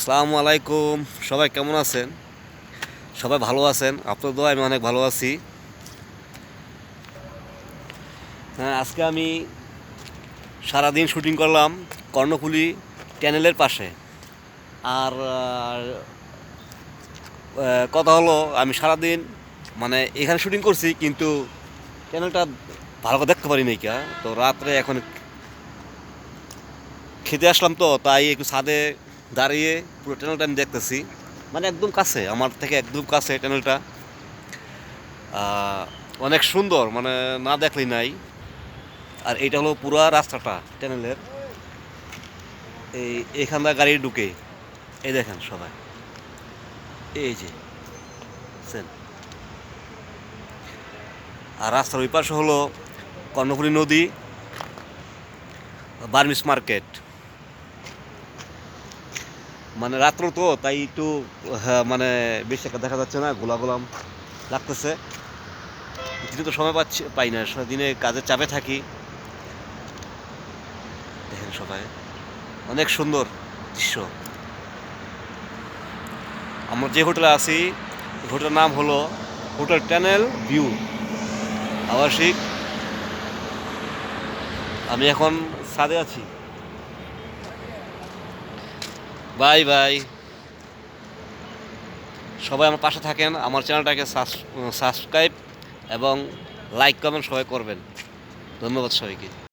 আসসালামু আলাইকুম। সবাই কেমন আছেন? সবাই ভালো আছেন? আপনার দোয়া আমি অনেক ভালো আছি। হ্যাঁ আজকে আমি সারাদিন শুটিং করলাম কর্ণফুলি ট্যানেলের পাশে। আর কথা হলো আমি সারাদিন মানে এখানে শুটিং করছি, কিন্তু চ্যানেলটা ভালো করে দেখতে পারি নাই কা, তো রাত্রে এখন খেতে আসলাম তো, তাই একটু ছাদে দাঁড়িয়ে পুরো ট্যানেলটা আমি দেখতেছি। মানে একদম কাছে, আমার থেকে একদম কাছে ট্যানেলটা অনেক সুন্দর মানে না দেখলেই নাই। আর এটা হলো পুরা রাস্তাটা ট্যানেলের এই এখানটা গাড়ি ঢুকে, এই দেখেন সবাই। এই যে বুঝছেন? আর রাস্তার ওই পাশে হলো কর্ণফুলী নদী, বার্মিস মার্কেট। মানে রাত্র তো তাই একটু হ্যাঁ, মানে বেশি একটা দেখা যাচ্ছে না গোলা গোলাম লাগতেছে। দিনে তো সময় পাচ্ছি পাই না দিনে কাজের চাপে থাকি। দেখেন সবাই অনেক সুন্দর দৃশ্য। আমরা যে হোটেলে আছি হোটেলের নাম হলো হোটেল ট্যানেল ভিউ আবাসিক। আমি এখন সাদে আছি। Bye bye. সবাই আমার পাশে থাকেন, আমার চ্যানেলটাকে সাবস্ক্রাইব এবং লাইক কমেন্ট সবাই করবেন। ধন্যবাদ সবাইকে।